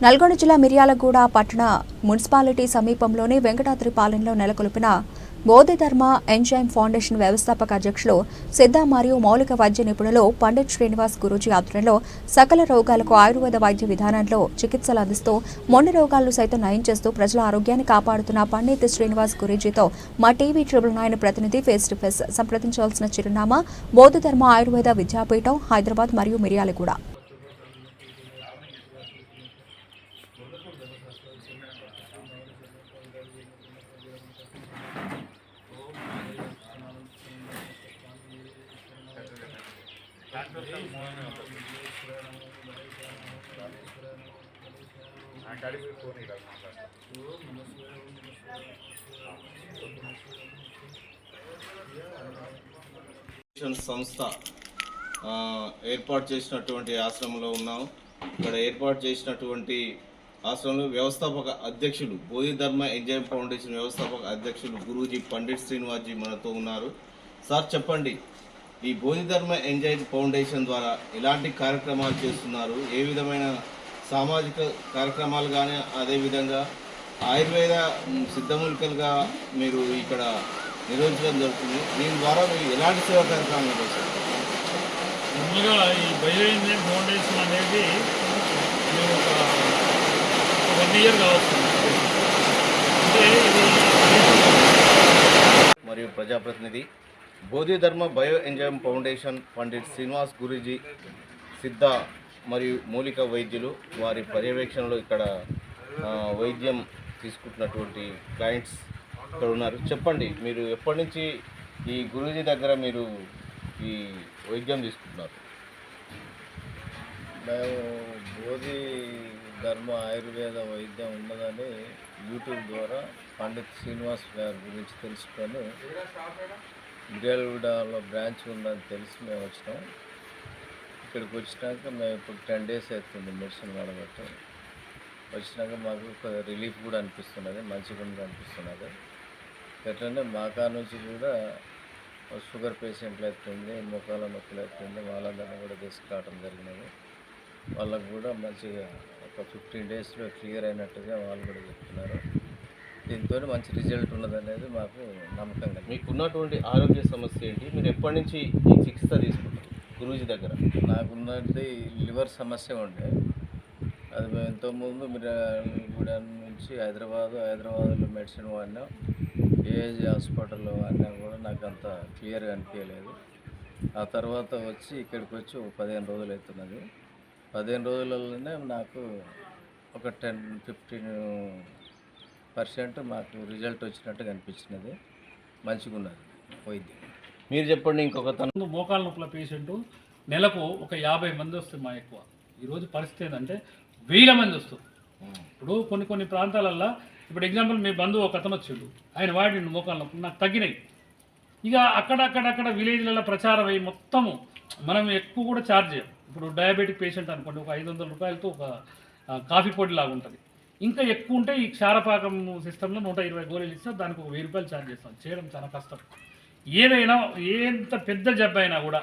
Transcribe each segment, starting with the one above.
నల్గొండ జిల్లా మిర్యాలగూడ పట్టణ మున్సిపాలిటీ సమీపంలోని వెంకటాద్రిపాలెంలో నెలకొల్పిన బోధిధర్మ ఎంజైమ్ ఫౌండేషన్ వ్యవస్థాపక అధ్యక్షులు సిద్ధ మరియు మౌలిక వైద్య నిపుణులు పండిత్ శ్రీనివాస్ గురూజీ ఆధ్వర్యంలో సకల రోగాలకు ఆయుర్వేద వైద్య విధానంలో చికిత్సలు అందిస్తూ మొండి రోగాలను సైతం నయం చేస్తూ ప్రజల ఆరోగ్యాన్ని కాపాడుతున్న పండిత్ శ్రీనివాస్ గురూజీతో మా టీవీ ట్రిబుల్ నైన్ ప్రతినిధి ఫేస్ టు ఫేస్ సంప్రదించవలసిన చిరునామా బోధిధర్మ ఆయుర్వేద విద్యాపీఠం హైదరాబాద్ మరియు మిర్యాలగూడ. సంస్థ ఏర్పాటు చేసినటువంటి ఆశ్రమంలో ఉన్నాం. ఇక్కడ ఏర్పాటు చేసినటువంటి ఆశ్రమంలో వ్యవస్థాపక అధ్యక్షులు బోధిధర్మ ఎంజాయ్ ఫౌండేషన్ వ్యవస్థాపక అధ్యక్షులు గురూజీ పండిట్ శ్రీనివాస్జీ మనతో ఉన్నారు. సార్ చెప్పండి ఈ బోధిధర్మ ఎంజాయ్ ఫౌండేషన్ ద్వారా ఎలాంటి కార్యక్రమాలు చేస్తున్నారు? ఏ విధమైన సామాజిక కార్యక్రమాలు కానీ అదేవిధంగా ఆయుర్వేద సిద్ధమూలికలుగా మీరు ఇక్కడ నిర్వహించడం జరుగుతుంది. దీని ద్వారా మీరు ఎలాంటి సేవా కార్యక్రమాలు నిర్వహిస్తారు? ముందుగా ఈ బయో ఇండియన్ ఫౌండేషన్ అనేది మేము ఒక వన్ ఇయర్ కావచ్చు. అంటే ఇది మరియు ప్రజాప్రతినిధి Bodhidharma bio enjoy foundation Pandit Srinivas Guruji Siddha మరియు మూలిక వైద్యులు వారి పర్యవేక్షణలో ఇక్కడ వైద్యం తీసుకుంటున్నటువంటి క్లయింట్స్ ఇక్కడ ఉన్నారు. చెప్పండి మీరు ఎప్పటి నుంచి ఈ గురూజీ దగ్గర మీరు ఈ వైద్యం తీసుకుంటున్నారు? మేము బోధి ధర్మ ఆయుర్వేద వైద్యం ఉన్నదని యూట్యూబ్ ద్వారా పండిత్ శ్రీనివాస్ గారి గురించి తెలుసుకొని మిర్యాలగూడలో బ్రాంచ్ ఉందని తెలిసి మేము వచ్చినాం. ఇక్కడికి వచ్చినాక మేము ఇప్పుడు టెన్ డేస్ అవుతుంది మెడిసిన్ వాడబట్టి. వచ్చినాక మాకు ఒక రిలీఫ్ కూడా అనిపిస్తున్నది మంచిగా ఉంది అనిపిస్తున్నది. ఎట్లంటే మా కాడ నుంచి కూడా షుగర్ పేషెంట్లు అవుతుంది ముఖాల నొప్పులు అవుతుంది వాళ్ళందరినీ కూడా తీసుకురావడం జరిగినది. వాళ్ళకు కూడా మంచిగా ఒక ఫిఫ్టీన్ డేస్లో క్లియర్ అయినట్టుగా వాళ్ళు కూడా చెప్తున్నారు. దీంతో మంచి రిజల్ట్ ఉన్నదనేది మాకు నమ్మకం కలిగింది. మీకు ఉన్నటువంటి ఆరోగ్య సమస్య ఏంటి? మీరు ఎప్పటి నుంచి ఈ చికిత్స తీసుకుంటారు గురూజీ దగ్గర. నాకున్నది లివర్ సమస్య ఉండే. అది మేము ఇంతకుముందు మిర్యాలగూడ నుంచి హైదరాబాద్ హైదరాబాద్లో మెడిసిన్ వాడినాం. ఏఏజీ హాస్పిటల్లో వాడినా కూడా నాకు అంత క్లియర్గా అనిపించలేదు ఆ తర్వాత వచ్చి ఇక్కడికి వచ్చి ఒక పదిహేను రోజులు అవుతున్నది పదిహేను రోజులలోనే నాకు ఒక టెన్ ఫిఫ్టీన్ పర్సెంట్ మాకు రిజల్ట్ వచ్చినట్టు అనిపించినది. మంచిగా ఉన్నది వైద్యం. మీరు చెప్పండి ఇంకొక తను మోకాల నొప్పుల పేషెంట్ నెలకు ఒక యాభై మంది వస్తుంది మా ఎక్కువ. ఈరోజు పరిస్థితి ఏంటంటే వేల మంది వస్తుంది ఇప్పుడు కొన్ని కొన్ని ప్రాంతాలల్లో ఇప్పుడు ఎగ్జాంపుల్ మీ బంధువు ఒక అతను వచ్చిండు. ఆయన వాడిండు మోకాల నొప్పులు నాకు తగ్గినాయి. ఇక అక్కడక్కడక్కడ విలేజ్లలో ప్రచారం అయ్యి మొత్తము మనం ఎక్కువ కూడా ఛార్జ్ చేయం. ఇప్పుడు డయాబెటిక్ పేషెంట్ అనుకోండి ఒక ఐదు వందల రూపాయలతో ఒక కాఫీ పొడి లాగా ఉంటుంది. ఇంకా ఎక్కువ ఉంటే ఈ క్షారపాకం సిస్టంలో నూట ఇరవై గోళీలు ఇస్తే దానికి ఒక వెయ్యి రూపాయలు ఛార్జ్ చేస్తాం. చేయడం చాలా కష్టం. ఏదైనా ఎంత పెద్ద జబ్బు అయినా కూడా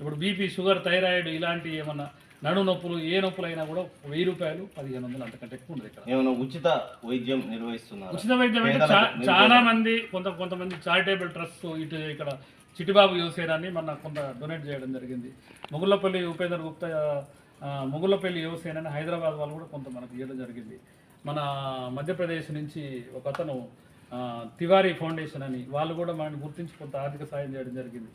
ఇప్పుడు బీపీ షుగర్ థైరాయిడ్ ఇలాంటి ఏమన్నా నడు నొప్పులు ఏ నొప్పులు అయినా కూడా వెయ్యి రూపాయలు పదిహేను వందలు అంతకంటే ఎక్కువ ఉండదు ఇక్కడ. ఏమైనా ఉచిత వైద్యం నిర్వహిస్తున్నారు? ఉచిత వైద్యం అంటే చాలా మంది కొంత కొంతమంది చారిటబుల్ ట్రస్ట్ ఇటు ఇక్కడ చిట్టిబాబు యువసేనాన్ని మన కొంత డొనేట్ చేయడం జరిగింది. ముగుళ్ళపల్లి ఉపేందర్ గుప్తా ముగుళ్ళపల్లి యువసేన అని హైదరాబాద్ వాళ్ళు కూడా కొంత మనకు ఇవ్వడం జరిగింది. మన మధ్యప్రదేశ్ నుంచి ఒక అతను తివారీ ఫౌండేషన్ అని వాళ్ళు కూడా మనని గుర్తించి కొంత ఆర్థిక సాయం చేయడం జరిగింది.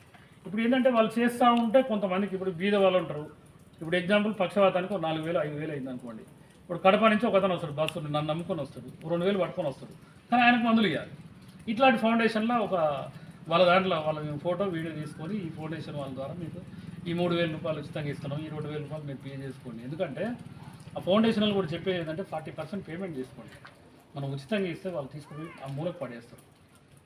ఇప్పుడు ఏంటంటే వాళ్ళు చేస్తూ ఉంటే కొంతమందికి ఇప్పుడు బీద వాళ్ళు ఉంటారు. ఇప్పుడు ఎగ్జాంపుల్ పక్షవాతానికి ఒక నాలుగు వేలు ఐదు వేలు అయింది అనుకోండి. ఇప్పుడు కడప నుంచి ఒక అతను వస్తాడు బస్సు నన్ను నమ్ముకొని వస్తాడు. రెండు వేలు పట్టుకొని వస్తాడు. కానీ ఆయనకు మందులు ఇవ్వాలి ఇట్లాంటి ఫౌండేషన్లో ఒక వాళ్ళ దాంట్లో వాళ్ళ మేము ఫోటో వీడియో తీసుకొని ఈ ఫౌండేషన్ వాళ్ళ ద్వారా మీకు ఈ మూడు వేల రూపాయలు ఉచితంగా ఇస్తున్నాం ఈ రెండు వేల రూపాయలు మీరు పే చేసుకోండి. ఎందుకంటే ఆ ఫౌండేషన్ వాళ్ళు కూడా చెప్పేది ఏంటంటే ఫార్టీ పర్సెంట్ పేమెంట్ చేసుకోండి. మనం ఉచితంగా ఇస్తే వాళ్ళు తీసుకుని ఆ మూలకు పడేస్తారు.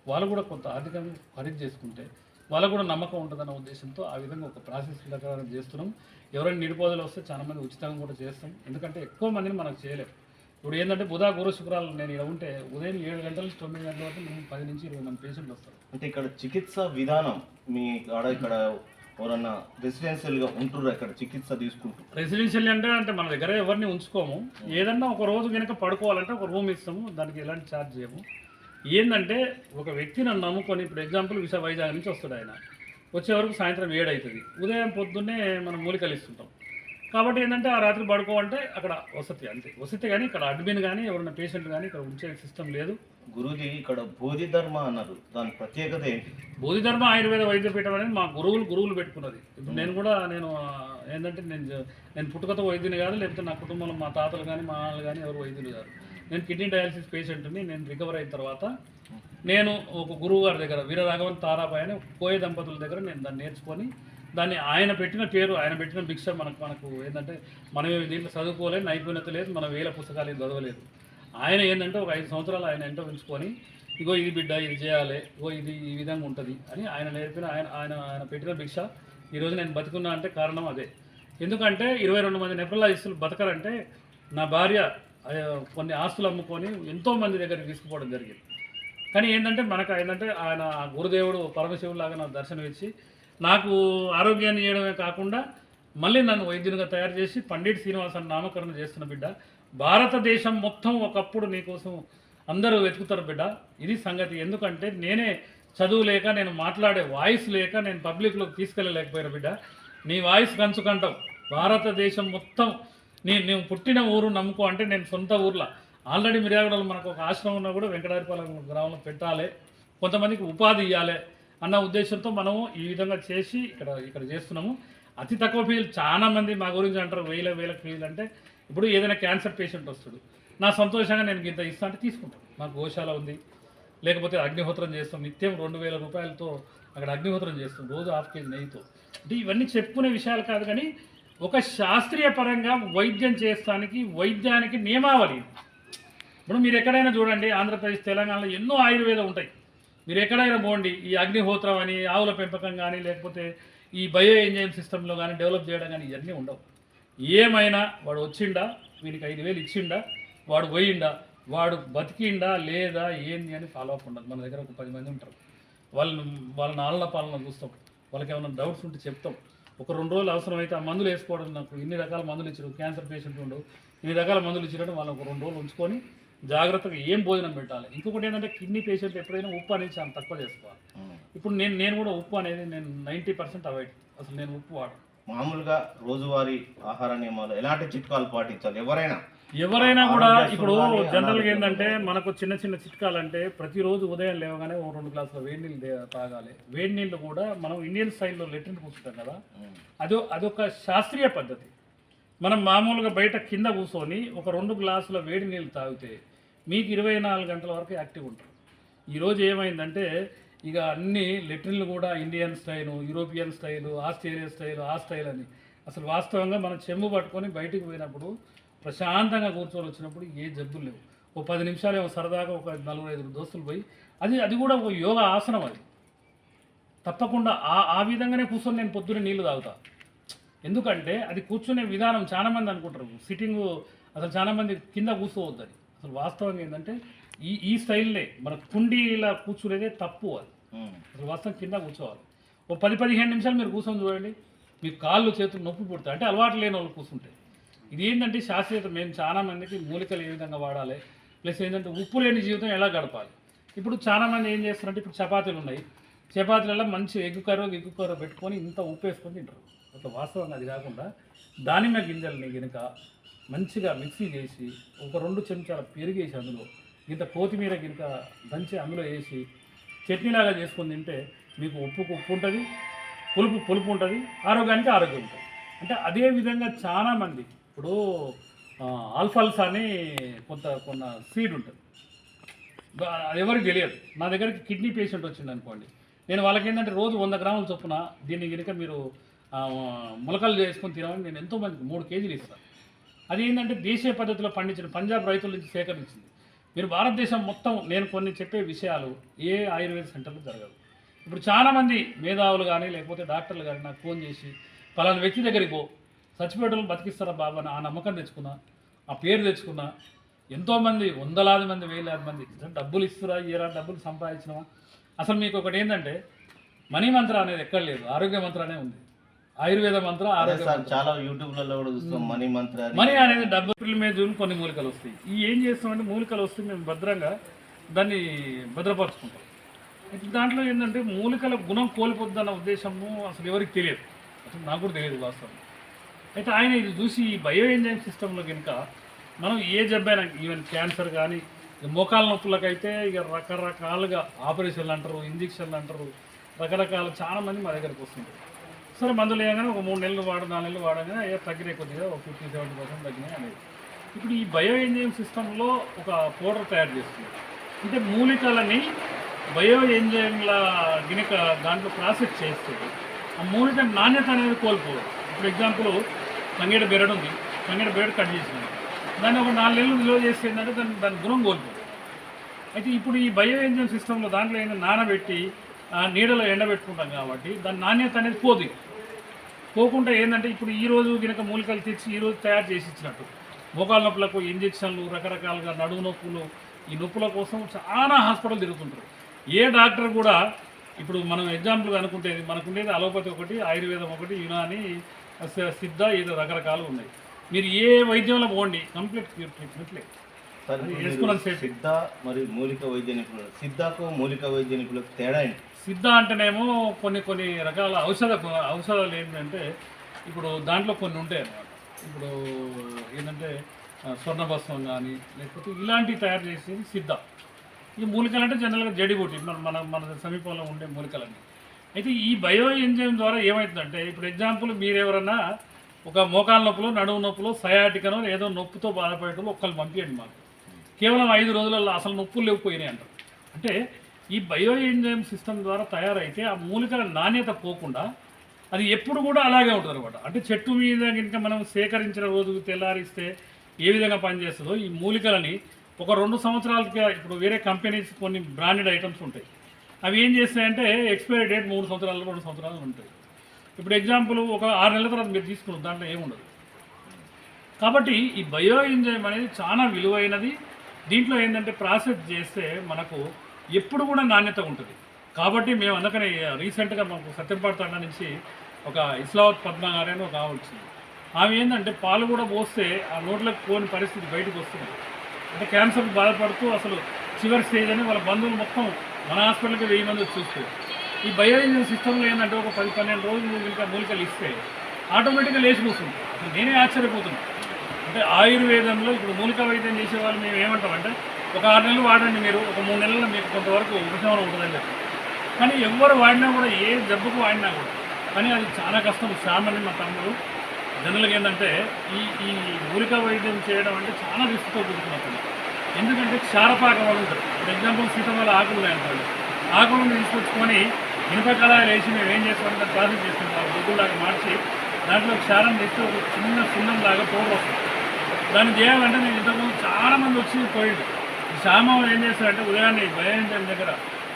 వాళ్ళు కూడా కొంత ఆర్థికంగా ఖరీదు చేసుకుంటే వాళ్ళకు కూడా నమ్మకం ఉంటుందన్న ఉద్దేశంతో ఆ విధంగా ఒక ప్రాసెస్ ప్రకారం చేస్తున్నాం. ఎవరైనా నిడిపోదలు వస్తే చాలామంది ఉచితంగా కూడా చేస్తాం. ఎందుకంటే ఎక్కువ మందిని మనకు చేయలేం. ఇప్పుడు ఏంటంటే బుధ గురు శుక్రాలు నేను ఇక్కడ ఉంటే ఉదయం ఏడు గంటల నుంచి తొమ్మిది గంటల వరకు మేము పది నుంచి ఇరవై మంది పేషెంట్లు వస్తారు. అంటే ఇక్కడ చికిత్స విధానం మీ ఇక్కడ ఎవరన్నా రెసిడెన్షియల్గా ఉంటుర్రు అక్కడ చికిత్స తీసుకుంటారు రెసిడెన్షియల్ అంటే అంటే మన దగ్గర ఎవరిని ఉంచుకోము. ఏదన్నా ఒక రోజు కనుక పడుకోవాలంటే ఒక రూమ్ ఇస్తాము. దానికి ఎలాంటి ఛార్జ్ చేయము. ఏంటంటే ఒక వ్యక్తి నన్ను నమ్ముకొని ఇప్పుడు ఎగ్జాంపుల్ విశా వైజాగ్ నుంచి వస్తాడు ఆయన. వచ్చే వరకు సాయంత్రం ఏడవుతుంది ఉదయం పొద్దున్నే మనం మూలికలు ఇస్తుంటాం. కాబట్టి ఏంటంటే ఆ రాత్రి పడుకోవాలంటే అక్కడ వసతి అంతే. వసతి కానీ ఇక్కడ అడ్మిన్ కానీ ఎవరైనా పేషెంట్ కానీ ఇక్కడ ఉంచే సిస్టమ్ లేదు. గురుజీ ఇక్కడ బోధి ధర్మ అన్నారు. దాని ప్రత్యేకత ఏంటి? బోధిధర్మ ఆయుర్వేద వైద్యపీఠం అనేది మా గురువులు గురువులు పెట్టుకున్నది. ఇప్పుడు నేను కూడా నేను ఏంటంటే నేను నేను పుట్టుకతో వైద్యుని కాదు లేకపోతే నా కుటుంబంలో మా తాతలు కానీ మా నాన్నలు కానీ ఎవరు వైద్యులు కాదు. నేను కిడ్నీ డయాలసిస్ పేషెంట్ని నేను రికవర్ అయిన తర్వాత నేను ఒక గురువు గారి దగ్గర వీరరాఘవన్ తారాబాయ్ అని కోయ దంపతుల దగ్గర నేను దాన్ని నేర్చుకొని దాన్ని ఆయన పెట్టిన పేరు ఆయన పెట్టిన భిక్ష మనకు మనకు ఏంటంటే మనం దీంట్లో చదువుకోలేదు నైపుణ్యత లేదు మనం వేల పుస్తకాలు ఏం చదవలేదు. ఆయన ఏంటంటే ఒక ఐదు సంవత్సరాలు ఆయన ఎంటో ఉంచుకొని ఇగో ఇది బిడ్డ ఇది చేయాలి ఇగో ఇది ఈ విధంగా ఉంటుంది అని ఆయన నేర్పిన ఆయన ఆయన ఆయన పెట్టిన భిక్ష ఈరోజు నేను బతుకున్నా అంటే కారణం అదే. ఎందుకంటే ఇరవై రెండు మంది నెప్రలాజిస్టులు బతకరంటే నా భార్య కొన్ని ఆస్తులు అమ్ముకొని ఎంతోమంది దగ్గరికి తీసుకుపోవడం జరిగింది. కానీ ఏంటంటే మనకు ఏంటంటే ఆయన గురుదేవుడు పరమశివులాగా నాకు దర్శనం ఇచ్చి నాకు ఆరోగ్యాన్ని చేయడమే కాకుండా మళ్ళీ నన్ను వైద్యునిగా తయారు చేసి పండిట్ శ్రీనివాసన్ నామకరణం చేస్తున్న బిడ్డ భారతదేశం మొత్తం ఒకప్పుడు నీకోసం అందరూ వెతుకుతారు బిడ్డ. ఇది సంగతి. ఎందుకంటే నేనే చదువు లేక నేను మాట్లాడే వాయిస్ లేక నేను పబ్లిక్లోకి తీసుకెళ్ళలేకపోయాను బిడ్డ. నీ వాయిస్ కంచుకంటావు భారతదేశం మొత్తం నీ నువ్వు పుట్టిన ఊరు నమ్ముకో అంటే నేను సొంత ఊర్లో. ఆల్రెడీ మిర్యాగడలో మనకు ఒక ఆశ్రమం ఉన్నా కూడా వెంకటారిపాలెం గ్రామంలో పెట్టాలి. కొంతమందికి ఉపాధి ఇవ్వాలి అన్న ఉద్దేశంతో మనము ఈ విధంగా చేసి ఇక్కడ ఇక్కడ చేస్తున్నాము. అతి తక్కువ ఫీజులు చాలా మంది మా గురించి అంటారు. వేల వేల ఫీజులు అంటే ఇప్పుడు ఏదైనా క్యాన్సర్ పేషెంట్ వస్తాడు నా సంతోషంగా నేను ఇంత ఇస్తా అంటే తీసుకుంటాను మాకు గోశాల ఉంది లేకపోతే అగ్నిహోత్రం చేస్తాం నిత్యం రెండు వేల రూపాయలతో అక్కడ అగ్నిహోత్రం చేస్తాం రోజు హాఫ్ కేజీ నెయ్యితో. అంటే ఇవన్నీ చెప్పుకునే విషయాలు కాదు కానీ ఒక శాస్త్రీయ పరంగా వైద్యం చేస్తానికి వైద్యానికి నియమావళి. ఇప్పుడు మీరు ఎక్కడైనా చూడండి ఆంధ్రప్రదేశ్ తెలంగాణలో ఎన్నో ఆయుర్వేదం ఉంటాయి. మీరు ఎక్కడైనా పోండి ఈ అగ్నిహోత్రం అని ఆవుల పెంపకం కానీ లేకపోతే ఈ బయో ఎంజైమ్ సిస్టంలో కానీ డెవలప్ చేయడం కానీ ఇవన్నీ ఉండవు. ఏమైనా వాడు వచ్చిండా? వీనికి ఐదు వేలు ఇచ్చిండా? వాడు పోయిండా? వాడు బతికిండా? లేదా? ఏంది అని ఫాలో అప్ ఉండదు. మన దగ్గర ఒక పది మంది ఉంటారు. వాళ్ళని వాళ్ళ నాళ్ళ పాలన చూస్తాం. వాళ్ళకి ఏమైనా డౌట్స్ ఉంటే చెప్తాం. ఒక రెండు రోజులు అవసరమైతే ఆ మందులు వేసుకోవడం నాకు ఇన్ని రకాల మందులు ఇచ్చారు. క్యాన్సర్ పేషెంట్ ఉండు ఇన్ని రకాల మందులు ఇచ్చినట్టు వాళ్ళని ఒక రెండు రోజులు ఉంచుకొని జాగ్రత్తగా ఏం భోజనం పెట్టాలి? ఇంకొకటి ఏంటంటే కిడ్నీ పేషెంట్ ఎప్పుడైనా ఉప్పు అనేది చాలా తక్కువ చేసుకోవాలి. ఇప్పుడు నేను నేను కూడా ఉప్పు అనేది నేను నైంటీ పర్సెంట్ అవాయిడ్ అసలు నేను ఉప్పు వాడను. మామూలుగా రోజువారీ ఆహార నియమాలు ఎలాంటి చిట్కాలు పాటించాలి? ఎవరైనా ఎవరైనా కూడా ఇప్పుడు జనరల్గా ఏంటంటే మనకు చిన్న చిన్న చిట్కాలు అంటే ప్రతిరోజు ఉదయం లేవగానే ఓ రెండు గ్లాసుల వేడి నీళ్ళు తాగాలి. వేడి నీళ్ళు కూడా మనం ఇండియన్ స్టైల్లో లెట్రిన్ కూర్చుంటాం కదా. అదో అదొక శాస్త్రీయ పద్ధతి. మనం మామూలుగా బయట కింద కూర్చొని ఒక రెండు గ్లాసుల వేడి నీళ్ళు తాగితే మీకు ఇరవై నాలుగు గంటల వరకు యాక్టివ్ ఉంటారు. ఈరోజు ఏమైందంటే ఇక అన్ని లెట్రిన్లు కూడా Indian style European style Australian style ఆ స్టైల్ అని. అసలు వాస్తవంగా మనం చెంబు పట్టుకొని బయటికి పోయినప్పుడు ప్రశాంతంగా కూర్చొని వచ్చినప్పుడు ఏ జబ్బులు లేవు. ఓ పది నిమిషాలు ఏమో సరదాగా ఒక నలుగురు ఐదు దోస్తులు పోయి అది అది కూడా ఒక యోగా ఆసనం అది. తప్పకుండా ఆ ఆ విధంగానే కూర్చొని నేను పొద్దున్న నీళ్ళు తాగుతా. ఎందుకంటే అది కూర్చునే విధానం చాలామంది అనుకుంటారు. సిట్టింగ్ అసలు చాలామంది కింద కూర్చోవద్దని అసలు వాస్తవంగా ఏంటంటే ఈ ఈ స్టైల్లే మన కుండీలా కూర్చునేదే తప్పు అది. అసలు వాస్తవం కింద కూర్చోవాలి. ఓ పది పదిహేను నిమిషాలు మీరు కూర్చొని చూడండి. మీకు కాళ్ళు చేతులు నొప్పి పుడతాయి. అంటే అలవాటు లేని వాళ్ళు కూర్చుంటే. ఇది ఏంటంటే శాస్త్రీయత మేము చాలా మందికి మూలికలు ఏ విధంగా వాడాలి ప్లస్ ఏంటంటే ఉప్పు లేని జీవితం ఎలా గడపాలి. ఇప్పుడు చాలా మంది ఏం చేస్తారంటే ఇప్పుడు చపాతీలు ఉన్నాయి. చపాతీలలో మంచి ఎగ్గు కర్ర ఎగ్గు కర్ర పెట్టుకొని ఇంత ఉప్పు వేసుకొని తింటారు. అసలు వాస్తవంగా అది కాకుండా దానిమ్మ గింజల్ని కనుక మంచిగా మిక్సీ చేసి ఒక రెండు చెంచాల పెరిగేసి అందులో ఇంత కొత్తిమీర ఇంత దంచి అందులో వేసి చట్నీలాగా చేసుకొని తింటే మీకు ఉప్పుకు ఉప్పు ఉంటుంది పులుపు పులుపు ఉంటుంది ఆరోగ్యానికి ఆరోగ్యం ఉంటుంది. అంటే అదే విధంగా చాలామంది ఇప్పుడు ఆ, ఆల్ఫాల్స్ అని కొంత కొన్న సీడ్ ఉంటుంది. అది ఎవరికి తెలియదు. నా దగ్గరికి కిడ్నీ పేషెంట్ వచ్చింది అనుకోండి. నేను వాళ్ళకి ఏంటంటే రోజు వంద గ్రాముల చొప్పున దీన్ని కనుక మీరు మొలకలు చేసుకొని తినమని నేను ఎంతోమంది మూడు కేజీలు ఇస్తాను. అది ఏంటంటే దేశీయ పద్ధతిలో పండించిన పంజాబ్ రైతుల నుంచి సేకరించింది. మీరు భారతదేశం మొత్తం నేను కొన్ని చెప్పే విషయాలు ఏ ఆయుర్వేద సెంటర్లో జరగదు ఇప్పుడు చాలామంది మేధావులు కానీ లేకపోతే డాక్టర్లు కానీ నాకు ఫోన్ చేసి పలానా వ్యక్తి దగ్గరికి పో. చచ్చిపోయేటోళ్ళు బతికిస్తారా బాబా? అని ఆ నమ్మకం తెచ్చుకున్నా ఆ పేరు తెచ్చుకున్నా. ఎంతోమంది వందలాది మంది వేలాది మంది డబ్బులు ఇస్తురా ఇయరా డబ్బులు సంపాదించినవా? అసలు మీకు ఒకటి ఏంటంటే మనీ మంత్ర అనేది ఎక్కడ లేదు. ఆరోగ్య మంత్ర అనే ఉంది. ఆయుర్వేద మంత్ర ఆరోగ్య. చాలా యూట్యూబ్లలో కూడా చూస్తాం మనీ మంత్ర. మనీ అనేది డబ్బు ఏప్రిల్ మే జూన్ కొన్ని మూలికలు వస్తాయి. ఈ ఏం చేస్తామంటే మూలికలు వస్తే మేము భద్రంగా దాన్ని భద్రపరుచుకుంటాం. దాంట్లో ఏంటంటే మూలికల గుణం కోల్పోద్దన్న ఉద్దేశము అసలు ఎవరికి తెలియదు. అసలు నాకు కూడా తెలియదు వాస్తవం. అయితే ఆయన ఇది చూసి ఈ బయో ఎంజైమ్ సిస్టంలో కనుక మనం ఏ జబ్బైనా ఈవెన్ క్యాన్సర్ కానీ మోకాల నొప్పులకైతే ఇక రకరకాలుగా ఆపరేషన్లు అంటారు ఇంజక్షన్లు అంటారు రకరకాల చాలా మంది మా దగ్గరకు వస్తుంటారు. సరే మందులు వేయగానే ఒక మూడు నెలలు వాడ నాలుగు నెలలు వాడగానే అయ్యా తగ్గినాయి కొద్దిగా ఒక ఫిఫ్టీ సెవెంటీ పర్సెంట్ తగ్గినాయి అనేది. ఇప్పుడు ఈ బయో ఎంజైమ్ సిస్టంలో ఒక పౌడర్ తయారు చేస్తుంది అంటే మూలికలని బయో ఎంజైమ్ల గినిక దాంట్లో ప్రాసెస్ చేస్తుంది ఆ మూలిక నాణ్యత అనేది కోల్పోదు ఇప్పుడు ఎగ్జాంపుల్ తంగేడు బెరడు ఉంది. తంగేడు బెరడు కట్ చేసినాం. దాన్ని ఒక నాలుగు నెలలు నిల్వ చేస్తే ఏంటంటే దాని దాని గుణం కోల్పోదు అయితే ఇప్పుడు ఈ బయో ఎంజైమ్ సిస్టంలో దాంట్లో ఏంటంటే నానబెట్టి ఆ నీడలో ఎండబెట్టుకుంటాం కాబట్టి దాని నాణ్యత అనేది పోదు. పోకుండా ఏంటంటే ఇప్పుడు ఈ రోజు గినక మూలికలు తెచ్చి ఈ రోజు తయారు చేసి ఇచ్చినట్టు. మోకాల నొప్పులకు ఇంజక్షన్లు రకరకాలుగా నడుము నొప్పులు ఈ నొప్పుల కోసం చాలా హాస్పిటల్ తిరుగుతుంటారు. ఏ డాక్టర్ కూడా ఇప్పుడు మనం ఎగ్జాంపుల్ అనుకుంటే మనకుండేది అలోపతి ఒకటి ఆయుర్వేదం ఒకటి యునాని సిద్ధ ఏదో రకరకాలు ఉన్నాయి. మీరు ఏ వైద్యంలో పోండి కంప్లీట్ క్యూర్ ట్రీట్మెంట్ లేదు. సిద్ధ మరియు మూలిక వైద్య నిపుణులు సిద్ధకు మూలిక వైద్య నిపుణులకు తేడా ఏంటి? సిద్ధ అంటేనేమో కొన్ని కొన్ని రకాల ఔషధ ఔషధాలు ఏంటంటే ఇప్పుడు దాంట్లో కొన్ని ఉంటాయి అన్నమాట. ఇప్పుడు ఏంటంటే స్వర్ణభస్వం కానీ లేకపోతే ఇలాంటివి తయారు చేసేది సిద్ధ. ఈ మూలికలు అంటే జనరల్గా జడిబూటి మన మన మన సమీపంలో ఉండే మూలికలన్నీ. అయితే ఈ బయో ఎంజైమ్ ద్వారా ఏమవుతుందంటే ఇప్పుడు ఎగ్జాంపుల్ మీరెవరన్నా ఒక మోకాల నొప్పులు నడుము నొప్పులు సయాటికనో ఏదో నొప్పుతో బాధపడేటప్పుడు ఒక్కళ్ళు పంపించండి మాకు. కేవలం ఐదు రోజులలో అసలు నొప్పులు లేకపోయినాయి అంటారు. అంటే ఈ బయో ఎంజైమ్ సిస్టమ్ ద్వారా తయారైతే ఆ మూలికల నాణ్యత పోకుండా అది ఎప్పుడు కూడా అలాగే ఉంటుంది అనమాట అంటే చెట్టు మీద కనుక మనం సేకరించిన రోజు తెల్లారిస్తే ఏ విధంగా పనిచేస్తుందో ఈ మూలికలని ఒక రెండు సంవత్సరాలకి ఇప్పుడు వేరే కంపెనీస్ కొన్ని బ్రాండెడ్ ఐటమ్స్ ఉంటాయి. అవి ఏం చేస్తాయంటే ఎక్స్పైరీ డేట్ మూడు సంవత్సరాలు రెండు సంవత్సరాలు ఉంటాయి. ఇప్పుడు ఎగ్జాంపుల్ ఒక ఆరు నెలల తర్వాత మీరు తీసుకున్నారు దాంట్లో ఏముండదు కాబట్టి ఈ బయో ఎంజైమ్ అనేది చాలా విలువైనది. దీంట్లో ఏంటంటే ప్రాసెస్ చేస్తే మనకు ఎప్పుడు కూడా నాణ్యత ఉంటుంది. కాబట్టి మేము అందుకని రీసెంట్గా మాకు సత్యంపాడు నుంచి ఒక ఇస్లావత్ పద్మ గారు అని ఒక ఆమె వచ్చింది. ఆమె ఏంటంటే పాలు కూడా పోస్తే ఆ నోట్లకు పోని పరిస్థితి బయటకు వస్తుంది. అంటే క్యాన్సర్ బాధపడుతూ అసలు చివరి స్టేజ్ అని వాళ్ళ బంధువులు మొత్తం మన హాస్పిటల్కి వెయ్యి మంది వచ్చి చూస్తే ఈ బయో సిస్టంలో ఏంటంటే ఒక పది పన్నెండు రోజులు ఇంకా మూలికలు ఇస్తే ఆటోమేటిక్గా లేచి కూర్చుంది నేనే ఆశ్చర్యపోతున్నాను అంటే ఆయుర్వేదంలో ఇప్పుడు మూలిక వైద్యం చేసే వాళ్ళు మేము ఏమంటామంటే ఒక ఆరు నెలలు వాడండి మీరు ఒక మూడు నెలల్లో మీకు కొంతవరకు ఉపశమనం ఉంటుందండి కానీ ఎవరు వాడినా కూడా ఏ జబ్బుకు వాడినా కూడా. కానీ అది చాలా కష్టం. సామాన్య మా తమ్ముడు జనరల్గా ఏంటంటే ఈ ఈ మూలిక వైద్యం చేయడం అంటే చాలా రిస్క్తో కూడుకున్న ఎందుకంటే క్షారపాకం అని ఉంటుంది. ఫర్ ఎగ్జాంపుల్ సీతమల ఆకులు ఉన్నాయనుకోండి. ఆకులను తీసుకొచ్చుకొని ఇనుపకళాయలు వేసి మేము ఏం చేస్తామంటే ప్రాసెస్ చేసుకుంటాం గుడ్డులాగా మార్చి దాంట్లో క్షారం తెచ్చి ఒక చిన్న సున్నం లాగా పౌడర్ వస్తుంది. దాన్ని చేయాలంటే నేను ఇంతకుముందు చాలామంది వచ్చి పోయింది. శ్యామం ఏం చేస్తారంటే ఉదయాన్నే భయం దగ్గర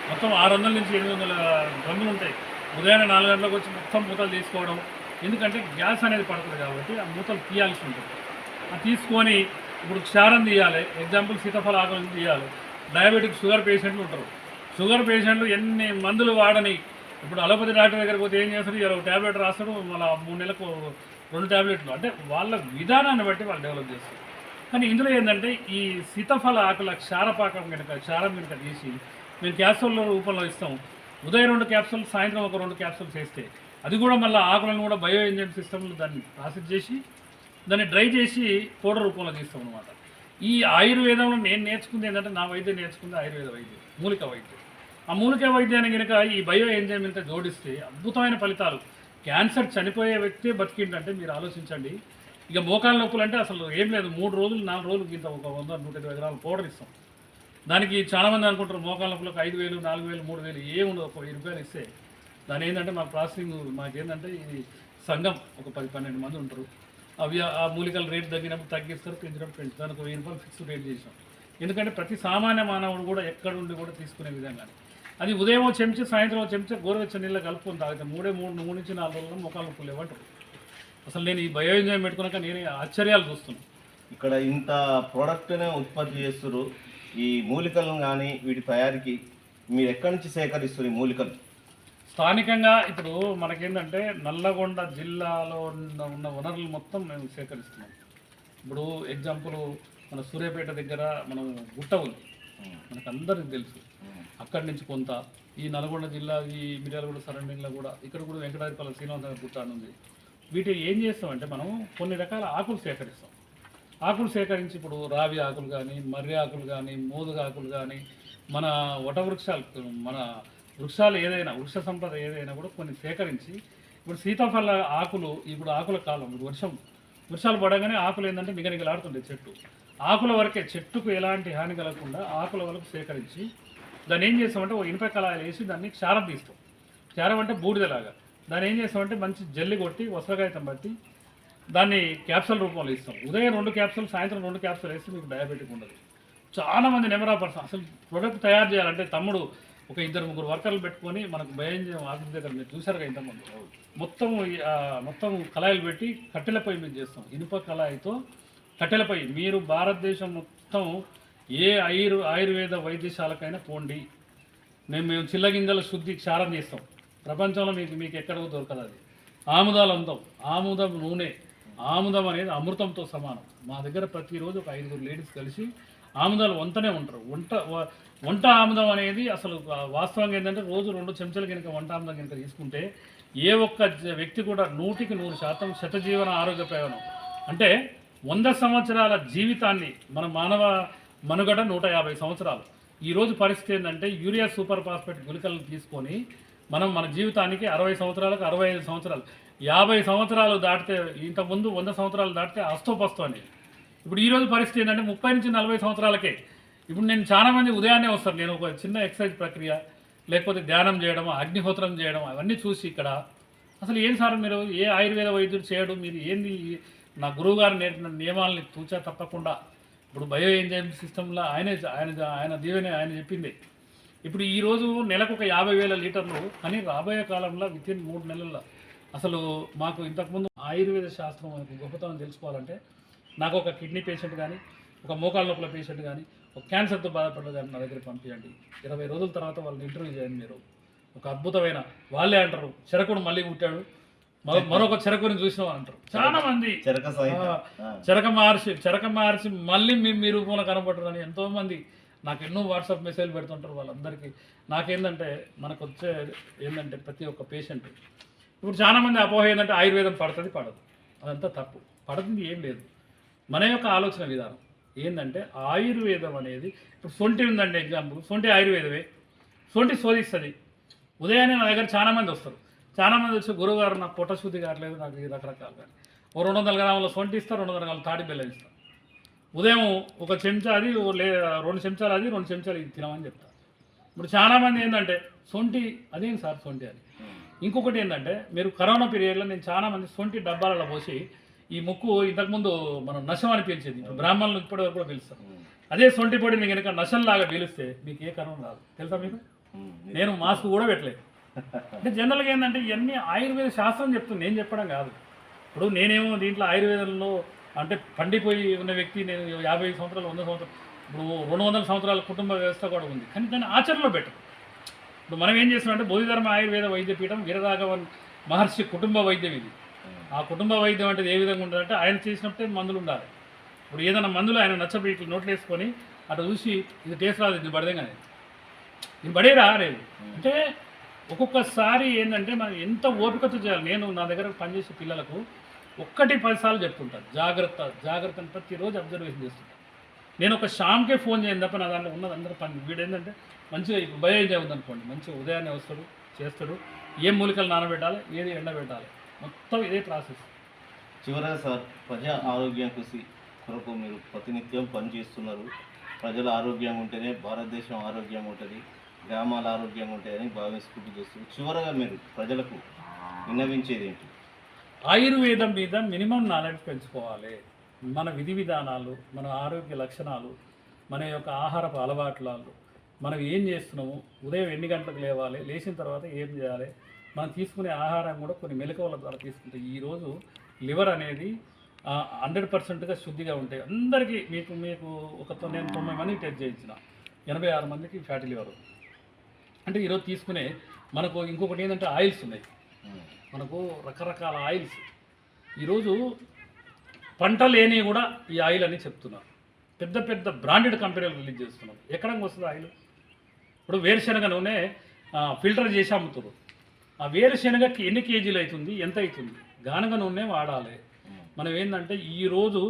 మొత్తం ఆరు వందల నుంచి ఎనిమిది వందల డ్రమ్ములు ఉంటాయి. ఉదయాన్నే నాలుగు గంటలకు వచ్చి మొత్తం మూతలు తీసుకోవడం. ఎందుకంటే గ్యాస్ అనేది పడుతుంది కాబట్టి ఆ మూతలు తీయాల్సి ఉంటుంది. అది తీసుకొని ఇప్పుడు క్షారం తీయాలి. ఎగ్జాంపుల్ సీతాఫల ఆకలి తీయాలి? డయాబెటిక్ షుగర్ పేషెంట్లు ఉంటారు. షుగర్ పేషెంట్లు ఎన్ని మందులు వాడని ఇప్పుడు అలోపతి డాక్టర్ దగ్గర పోతే ఏం చేస్తారు ఇలా ఒక ట్యాబ్లెట్ రాస్తాడు మళ్ళీ మూడు నెలలకు రెండు ట్యాబ్లెట్లు అంటే వాళ్ళ విధానాన్ని బట్టి వాళ్ళు డెవలప్ చేస్తారు. కానీ ఇందులో ఏంటంటే ఈ సీతాఫల ఆకుల క్షారపాకం కనుక క్షారం కనుక తీసి మేము క్యాప్సూల్ రూపంలో ఇస్తాం. ఉదయం రెండు క్యాప్సూల్ సాయంత్రం ఒక రెండు క్యాప్సూల్స్ వేస్తే అది కూడా మళ్ళీ ఆకులను కూడా బయో ఇంజన్ సిస్టంలో దాన్ని ప్రాసెస్ చేసి దాన్ని డ్రై చేసి పౌడర్ రూపంలో తీస్తాం అనమాట ఈ ఆయుర్వేదంలో నేను నేర్చుకుంది ఏంటంటే నా వైద్యం నేర్చుకుంది ఆయుర్వేద వైద్యం మూలిక వైద్యం. ఆ మూలిక వైద్యాన్ని కనుక ఈ బయో ఎంజైమ్ ఇంత జోడిస్తే అద్భుతమైన ఫలితాలు. క్యాన్సర్ చనిపోయే వ్యక్తే బతికిండంటే మీరు ఆలోచించండి. ఇక మోకాళ్ళ నొప్పులు అంటే అసలు ఏం లేదు. మూడు రోజులు నాలుగు రోజులు ఇంత ఒక వంద నూట ఇరవై గ్రాముల పౌడర్ ఇస్తాం. దానికి చాలామంది అనుకుంటారు మోకాల నొప్పులకు ఐదు వేలు నాలుగు వేలు మూడు వేలు ఏ ఉండదు. ఒక వెయ్యి రూపాయలు ఇస్తే దాని ఏంటంటే మా ప్రాసెసింగ్ మాకేంటంటే ఇది సంఘం ఒక పది పన్నెండు మంది ఉంటారు. అవి ఆ మూలికల రేట్ తగ్గినప్పుడు తగ్గిస్తారు పెంచినప్పుడు పెంచుతారు. దానికి ఒక వెయ్యి రూపాయలు ఫిక్స్డ్ రేట్ చేసాం ఎందుకంటే ప్రతి సామాన్య మానవుడు కూడా ఎక్కడ ఉండి కూడా తీసుకునే విధంగా అది ఉదయం ఓ చెంచా సాయంత్రం ఓ చెంచా నీళ్ళ నీళ్ళు కలుపుకొని తాగితే మూడే మూడు మూడు నుంచి నాలుగు రోజులు మొక్కలు నొప్పులు లేవంటారు. అసలు నేను ఈ బయో ఎంజాయ్ పెట్టుకున్నాక నేనే ఆశ్చర్యాలు చూస్తున్నాను ఇక్కడ ఇంత ప్రోడక్ట్నే ఉత్పత్తి చేస్తున్నారు ఈ మూలికలను కానీ వీటి తయారీకి మీరు ఎక్కడి నుంచి సేకరిస్తారు ఈ మూలికలు? స్థానికంగా ఇప్పుడు మనకేంటంటే నల్లగొండ జిల్లాలో ఉన్న ఉన్న వనరులు మొత్తం మేము సేకరిస్తున్నాం. ఇప్పుడు ఎగ్జాంపుల్ మన సూర్యాపేట దగ్గర మనం గుట్ట ఉంది. మనకు అందరికి తెలుసు. అక్కడి నుంచి కొంత ఈ నల్గొండ జిల్లా ఈ మిర్యాలగూడ సరౌండింగ్లో కూడా ఇక్కడ కూడా వెంకటాద్రిపల్లి శ్రీనివాస గుట్ట అని ఉంది. వీటిని ఏం చేస్తామంటే మనం కొన్ని రకాల ఆకులు సేకరిస్తాం. ఆకులు సేకరించి ఇప్పుడు రావి ఆకులు కానీ మర్రి ఆకులు కానీ మోదుగ ఆకులు కానీ మన వట వృక్షాలు మన వృక్షాలు ఏదైనా వృక్ష సంపద ఏదైనా కూడా కొన్ని సేకరించి ఇప్పుడు సీతాఫల ఆకులు ఇప్పుడు ఆకుల కాలం ఇప్పుడు వర్షం వర్షాలు పడగానే ఆకులు ఏంటంటే నిగనిగలాడుతుండే చెట్టు. ఆకుల వరకే చెట్టుకు ఎలాంటి హాని కలగకుండా ఆకుల వరకు సేకరించి దాన్ని ఏం చేస్తామంటే ఒక ఇనుప కళాయిలు వేసి దాన్ని క్షారం తీస్తాం. క్షారం అంటే బూడిదలాగా. దాన్ని ఏం చేస్తామంటే మంచి జల్లి కొట్టి వసరకాయతం బట్టి దాన్ని క్యాప్సూల్ రూపంలో ఇస్తాం. ఉదయం రెండు క్యాప్సూల్ సాయంత్రం రెండు క్యాప్సూల్ వేస్తే మీకు డయాబెటిక్ ఉండదు. చాలా మంది పర్సన్ అసలు ప్రొడక్ట్ తయారు చేయాలంటే తమ్ముడు ఒక ఇద్దరు ముగ్గురు వర్కర్లు పెట్టుకొని మనకు భయం ఆఫీస్ దగ్గర మీరు చూసారుగా ఇంతమంది మొత్తం మొత్తం కళాయిలు పెట్టి కట్టెలపై మేము చేస్తాం. ఇనుప కళాయితో కట్టెలపై మీరు భారతదేశం మొత్తం ఏ ఆయుర్ ఆయుర్వేద వైద్యశాలకైనా పోండి. మేము మేము చిల్లగింజల శుద్ధి క్షారం చేస్తాం. ప్రపంచంలో మీకు మీకు ఎక్కడో దొరకదు అది ఆముదాల అందం. ఆముదం నూనె. ఆముదం అనేది అమృతంతో సమానం. మా దగ్గర ప్రతిరోజు ఒక ఐదుగురు లేడీస్ కలిసి ఆముదాలు వంటనే ఉంటారు. వంట వ- వంట ఆముదం అనేది అసలు వాస్తవంగా ఏంటంటే రోజు రెండు చెంచాలు కనుక వంట ఆముదం కనుక తీసుకుంటే ఏ ఒక్క వ్యక్తి కూడా నూటికి నూరు శాతం శతజీవన ఆరోగ్య ప్రయోజనం. అంటే వంద సంవత్సరాల జీవితాన్ని మన మానవ మనుగడ నూట యాభై సంవత్సరాలు. ఈ రోజు పరిస్థితి ఏంటంటే యూరియా సూపర్ ఫాస్ఫేట్ గుళికలను తీసుకొని మనం మన జీవితానికి అరవై సంవత్సరాలకు అరవై ఐదు సంవత్సరాలు. యాభై సంవత్సరాలు దాటితే ఇంతకుముందు వంద సంవత్సరాలు దాటితే అస్తోపస్తు అనేది ఇప్పుడు ఈ రోజు పరిస్థితి ఏంటంటే ముప్పై నుంచి నలభై సంవత్సరాలకే. ఇప్పుడు నేను చాలా మంది ఉదయాన్నే వస్తారు. నేను ఒక చిన్న ఎక్సర్సైజ్ ప్రక్రియ లేకపోతే ధ్యానం చేయడం అగ్నిహోత్రం చేయడం అవన్నీ చూసి ఇక్కడ అసలు ఏం సార్ మీరు ఏ ఆయుర్వేద వైద్యుడు చేయడం? మీరు ఏంది? నా గురువు గారు నేర్పిన నియమాలని తూచా తప్పకుండా. ఇప్పుడు బయో ఎంజైమ్ సిస్టంలో ఆయనే ఆయన ఆయన దీవెనే ఆయన చెప్పింది. ఇప్పుడు ఈ రోజు నెలకు ఒక యాభై వేల లీటర్లు కానీ రాబోయే కాలంలో విత్ ఇన్ మూడు నెలల్లో. అసలు మాకు ఇంతకుముందు ఆయుర్వేద శాస్త్రం యొక్క గొప్పతనం తెలుసుకోవాలంటే నాకు ఒక కిడ్నీ పేషెంట్ కానీ ఒక మోకాళ్ళ నొప్పుల పేషెంట్ కానీ ఒక క్యాన్సర్తో బాధపడ్డ కానీ నా దగ్గర పంపించండి ఇరవై రోజుల తర్వాత వాళ్ళని ఇంటర్వ్యూ చేయండి మీరు. ఒక అద్భుతమైన వాళ్ళే అంటారు. చెరకుడు మళ్ళీ పుట్టాడు. మరో- మరొక చెరకుని చూసినాం అంటారు. చాలా మంది చెరక ఆ, చెరక మార్చి మళ్ళీ మీ మీ రూపంలో కనబడరని ఎంతో మంది నాకు ఎన్నో వాట్సాప్ మెసేజ్ పెడుతుంటారు వాళ్ళందరికీ. నాకేందంటే మనకు వచ్చే ఏంటంటే ప్రతి ఒక్క పేషెంట్. ఇప్పుడు చాలా మంది అపోహ ఏంటంటే ఆయుర్వేదం పడుతుంది పడదు. అదంతా తప్పు. పడుతుంది ఏం లేదు. మన యొక్క ఆలోచన విధానం. ఏంటంటే ఆయుర్వేదం అనేది ఇప్పుడు సొంటి ఉందండి ఎగ్జాంపుల్. సొంటి ఆయుర్వేదమే. సొంటి శోధిస్తుంది. ఉదయాన్నే నా దగ్గర చాలామంది వస్తారు. చాలామంది వచ్చి వచ్చి గురువుగారు నాకు పొట్టశుద్ధి కావట్లేదు నాకు రకరకాలుగా. ఓ రెండు వందల గ్రాముల సొంటి ఇస్తారు రెండు వందల గ్రాముల తాడి బెల్లం ఇస్తారు ఉదయం ఒక చెంచా అది ఓ రెండు చెంచాలు అది రెండు చెంచాలు ఇది తినమని చెప్తారు ఇప్పుడు చాలామంది ఏంటంటే సొంటి అదేం సార్ సొంటి అని. ఇంకొకటి ఏంటంటే మీరు కరోనా పీరియడ్లో నేను చాలా మంది సొంటి డబ్బాలలో పోసి ఈ ముక్కు ఇంతకుముందు మనం నశం అని పిలిచేది ఇప్పుడు బ్రాహ్మణులు ఇప్పటి వరకు కూడా పిలుస్తాం అదే సొంటి పొడి మీకు కనుక నశంలాగా పీలిస్తే మీకు ఏ కరోనా రాదు. తెలుసా మీకు? నేను మాస్క్ కూడా పెట్టలేదు. అంటే జనరల్గా ఏంటంటే ఇవన్నీ ఆయుర్వేద శాస్త్రం చెప్తుంది నేను చెప్పడం కాదు. ఇప్పుడు నేనేమో దీంట్లో ఆయుర్వేదంలో అంటే పండిపోయి ఉన్న వ్యక్తి నేను యాభై సంవత్సరాలు వంద సంవత్సరాలు ఇప్పుడు రెండు వందల సంవత్సరాల కుటుంబ వ్యవస్థ కూడా ఉంది. కానీ దాన్ని ఆచరణలో పెట్టరు. ఇప్పుడు మనం ఏం చేస్తున్నామంటే బోధిధర్మ ఆయుర్వేద వైద్యపీఠం వీరరాఘవన్ మహర్షి కుటుంబ వైద్యం ఇది. ఆ కుటుంబ వైద్యం అంటే ఏ విధంగా ఉండాలంటే ఆయన చేసినప్పుడే మందులు ఉండాలి. ఇప్పుడు ఏదైనా మందులు ఆయన నచ్చబడి ఇట్లా నోట్లు వేసుకొని అటు చూసి ఇది టేస్ట్ రాదు ఇది పడదే కానీ ఇది పడేరా లేదు అంటే ఒక్కొక్కసారి ఏంటంటే మనం ఎంత ఓపికతో చేయాలి. నేను నా దగ్గర పనిచేసే పిల్లలకు ఒక్కటి పదిసార్లు చెప్పుకుంటాను జాగ్రత్త జాగ్రత్త అని ప్రతిరోజు అబ్జర్వేషన్ చేస్తుంటాను నేను ఒక షామ్కే ఫోన్ చేయను తప్ప నా దాంట్లో ఉన్నది అందరూ పని. వీడు ఏంటంటే మంచిగా భయం ఎంజాయ్ మంచిగా ఉదయాన్నే వస్తాడు చేస్తాడు. ఏం మూలికలు నానబెట్టాలి ఏది ఎండబెట్టాలి మొత్తం ఇదే ప్రాసెస్. చివరగా సార్ ప్రజా ఆరోగ్యం కృషి కొరకు మీరు ప్రతినిత్యం పనిచేస్తున్నారు. ప్రజల ఆరోగ్యం ఉంటేనే భారతదేశం ఆరోగ్యం ఉంటుంది గ్రామాల ఆరోగ్యం ఉంటాయని భావించుకుంటూ చేస్తారు చివరగా మీరు ప్రజలకు విన్నవించేది ఏంటి? ఆయుర్వేదం మీద మినిమం నాలెడ్జ్ పెంచుకోవాలి. మన విధి విధానాలు మన ఆరోగ్య లక్షణాలు మన యొక్క ఆహారపు అలవాట్లు మనం ఏం చేస్తున్నాము? ఉదయం ఎన్ని గంటలకు లేవాలి? లేచిన తర్వాత ఏం చేయాలి? మనం తీసుకునే ఆహారం కూడా కొన్ని మెలకువల ద్వారా తీసుకుంటే ఈరోజు లివర్ అనేది హండ్రెడ్ పర్సెంట్గా శుద్ధిగా ఉంటాయి. అందరికీ మీకు మీకు ఒక నేను తొంభై మందికి టెస్ట్ చేయించిన. ఎనభై ఆరు మందికి ఫ్యాటీ లివర్. అంటే ఈరోజు తీసుకునే మనకు ఇంకొకటి ఏంటంటే ఆయిల్స్ ఉన్నాయి. మనకు రకరకాల ఆయిల్స్. ఈరోజు పంట లేని కూడా ఈ ఆయిల్ అని చెప్తున్నారు. పెద్ద పెద్ద బ్రాండెడ్ కంపెనీలు రిలీజ్ చేస్తున్నారు. ఎక్కడ వస్తుంది ఆయిల్? ఇప్పుడు వేరుశనగ నూనె ఫిల్టర్ చేసి అమ్ముతారు. ఆ వేరుశనగకి ఎన్ని కేజీలు అవుతుంది? ఎంత అవుతుంది? గానగ నూనె వాడాలి. మనం ఏంటంటే ఈరోజు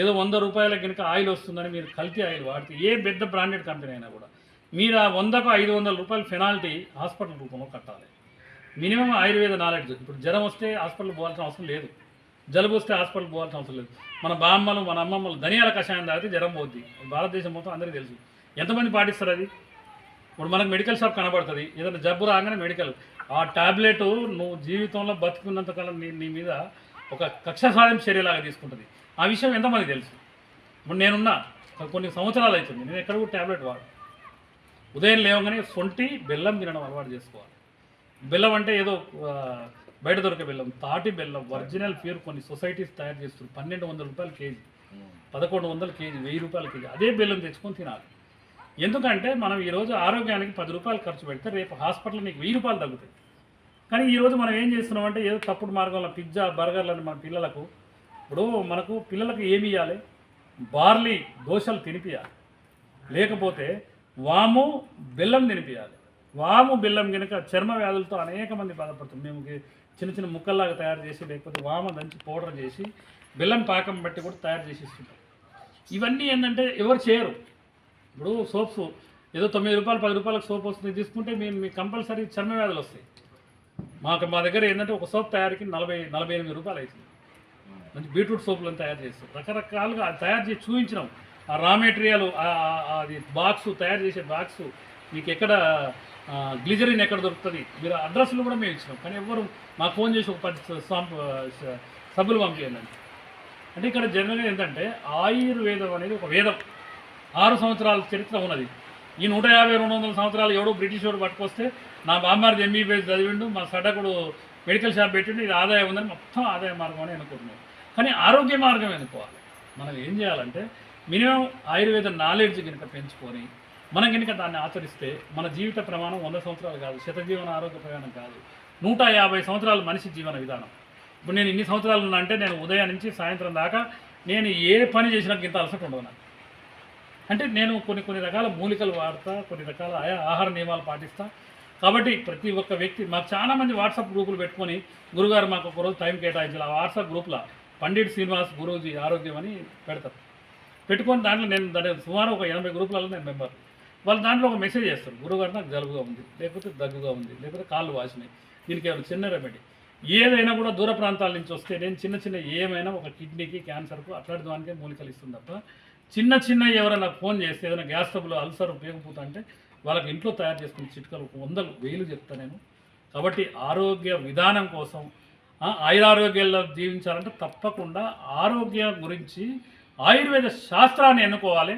ఏదో వంద రూపాయల కనుక ఆయిల్ వస్తుందని మీరు కల్తీ ఆయిల్ వాడితే ఏ పెద్ద బ్రాండెడ్ కంపెనీ అయినా కూడా మీరు ఆ వందకు ఐదు వందల రూపాయలు పెనాల్టీ హాస్పిటల్ రూపంలో కట్టాలి. Minimum Ayurveda knowledge. ఇప్పుడు జ్వరం వస్తే హాస్పిటల్ పోవాల్సిన అవసరం లేదు. జలుబు వస్తే హాస్పిటల్ పోవాల్సిన అవసరం లేదు. మన బామ్మలు మన అమ్మమ్మలు ధనియాల కషాయం తాగితే జ్వరం పోద్ది. భారతదేశం మొత్తం అందరికీ తెలుసు. ఎంతమంది పాటిస్తారు అది? ఇప్పుడు మనకు మెడికల్ షాప్ కనబడుతుంది. ఏదైనా జబ్బు రాగానే మెడికల్. ఆ టాబ్లెట్ నువ్వు జీవితంలో బతుకున్నంతకాలం నీ నీ మీద ఒక కక్ష సాధింపు చర్యలాగా తీసుకుంటుంది. ఆ విషయం ఎంతమంది తెలుసు? ఇప్పుడు నేనున్నా. కొన్ని సంవత్సరాలు అవుతుంది. నేను ఎక్కడ కూడా టాబ్లెట్ వాడు ఉదయం లేవగానే సొంటి బెల్లం తినడం అలవాటు చేసుకోవాలి. బెల్లం అంటే ఏదో బయట దొరికే బెల్లం తాటి బెల్లం ఒరిజినల్ ప్యూర్ కొన్ని సొసైటీస్ తయారు చేస్తున్నారు. పన్నెండు వందల రూపాయలు కేజీ. పదకొండు వందల కేజీ వెయ్యి రూపాయల కేజీ. అదే బెల్లం తెచ్చుకొని తినాలి. ఎందుకంటే మనం ఈరోజు ఆరోగ్యానికి పది రూపాయలు ఖర్చు పెడితే రేపు హాస్పిటల్ నీకు వెయ్యి రూపాయలు తగ్గుతాయి. కానీ ఈరోజు మనం ఏం చేస్తున్నామంటే ఏదో తప్పుడు మార్గంలో పిజ్జా బర్గర్లని మన పిల్లలకు ఇప్పుడు మనకు పిల్లలకు ఏమి ఇవ్వాలి బార్లీ దోశలు తినిపించాలి లేకపోతే వాము బెల్లం తినిపించాలి వాము బెల్లం కనుక చర్మ వ్యాధులతో అనేక మంది బాధపడుతుంది మేము చిన్న చిన్న ముక్కల్లాగా తయారు చేసి లేకపోతే వామ దంచి పౌడర్ చేసి బెల్లం పాకం బట్టి కూడా తయారు చేసి ఇస్తుంటాం ఇవన్నీ ఏంటంటే ఎవరు చేయరు. ఇప్పుడు సోప్స్ ఏదో తొమ్మిది రూపాయలు పది రూపాయలకు సోప్ వస్తుంది. తీసుకుంటే మేము మీకు కంపల్సరీ చర్మ వ్యాధులు వస్తాయి. మాకు మా దగ్గర ఏంటంటే ఒక సోప్ తయారీకి నలభై నలభై ఎనిమిది రూపాయలు అవుతుంది. మంచి బీట్రూట్ సోపులను తయారు చేస్తాం. రకరకాలుగా తయారు చేసి చూపించినాం. ఆ రా మెటీరియల్ అది బాక్సు తయారు చేసే బాక్సు మీకు ఎక్కడ గ్లిజరిన్ ఎక్కడ దొరుకుతుంది? మీరు అడ్రస్లు కూడా మేము ఇచ్చినాం. కానీ ఎవరు మాకు ఫోన్ చేసి ఒక పది సబ్బులు పంపించండి అంటే ఇక్కడ జనరల్గా ఏంటంటే ఆయుర్వేదం అనేది ఒక వేదం. ఆరు సంవత్సరాల చరిత్ర ఉన్నది. ఈ నూట యాభై రెండు వందల సంవత్సరాలు ఎవడో బ్రిటిష్ వాడు పట్టుకొస్తే నా బామ్మారిది ఎంబీబీఎస్ చదివిండు మా సడకుడు మెడికల్ షాప్ పెట్టిండు ఇది ఆదాయం ఉందని మొత్తం ఆదాయ మార్గం అని అనుకుంటున్నాం. కానీ ఆరోగ్య మార్గం ఎన్నుకోవాలి మనం ఏం చేయాలంటే మినిమం ఆయుర్వేద నాలెడ్జ్ కనుక పెంచుకొని మనం కనుక దాన్ని ఆచరిస్తే మన జీవిత ప్రమాణం వంద సంవత్సరాలు కాదు శతజీవన ఆరోగ్య ప్రయాణం కాదు. నూట యాభై సంవత్సరాలు మనిషి జీవన విధానం. ఇప్పుడు నేను ఇన్ని సంవత్సరాలు ఉన్నా అంటే నేను ఉదయం నుంచి సాయంత్రం దాకా నేను ఏ పని చేసినా ఇంత అలసట ఉండదు నాకు. అంటే నేను కొన్ని కొన్ని రకాల మూలికలు వాడతా కొన్ని రకాల ఆయా- ఆహార నియమాలు పాటిస్తా. కాబట్టి ప్రతి ఒక్క వ్యక్తి మాకు చాలా మంది వాట్సాప్ గ్రూపులు పెట్టుకొని గురుగారు మాకు ఒక రోజు టైం కేటాయించాలి ఆ వాట్సాప్ గ్రూప్లో పండిట్ శ్రీనివాస్ గురూజీ ఆరోగ్యం అని పెడతారు. పెట్టుకొని దాంట్లో నేను దాని సుమారు ఒక ఎనభై గ్రూపులలో నేను మెంబర్ వాళ్ళు దాంట్లో ఒక మెసేజ్ చేస్తారు గురుగారు నాకు జలుబుగా ఉంది లేకపోతే దగ్గుగా ఉంది లేకపోతే కాళ్ళు వాసినాయి దీనికి ఏమైనా చిన్న రెమెడీ ఏదైనా కూడా దూర ప్రాంతాల నుంచి వస్తే నేను చిన్న చిన్న ఏమైనా ఒక కిడ్నీకి క్యాన్సర్కు అట్లాంటి దానికే మూలికలు ఇస్తుంది తప్ప చిన్న చిన్న ఎవరైనా ఫోన్ చేస్తే ఏదైనా గ్యాస్ ట్రబుల్ అల్సర్ ఉపయోగపోతా అంటే వాళ్ళకి ఇంట్లో తయారు చేసుకున్న చిట్కలు వందలు వేలు చెప్తా నేను. కాబట్టి ఆరోగ్య విధానం కోసం ఆ, ఆయురారోగ్యాల్లో జీవించాలంటే తప్పకుండా ఆరోగ్యం గురించి ఆయుర్వేద శాస్త్రాన్ని ఎన్నుకోవాలి.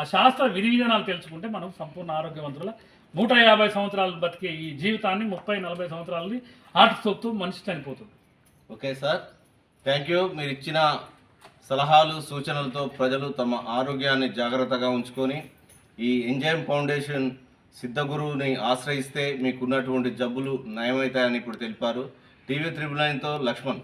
ఆ శాస్త్ర విధి విధానాలు తెలుసుకుంటే మనం సంపూర్ణ ఆరోగ్యవంతుల నూట యాభై సంవత్సరాలు బతికే ఈ జీవితాన్ని ముప్పై నలభై సంవత్సరాలని ఆట స్ట్రోక్తో మనిషి చనిపోతుంది. Okay sir. Thank you. మీరు ఇచ్చిన సలహాలు సూచనలతో ప్రజలు తమ ఆరోగ్యాన్ని జాగ్రత్తగా ఉంచుకొని ఈ ఎంజైమ్ ఫౌండేషన్ సిద్ధగురువుని ఆశ్రయిస్తే మీకున్నటువంటి జబ్బులు నయమవుతాయని ఇప్పుడు తెలిపారు. టీవీ త్రిబుల్ నైన్తో లక్ష్మణ్.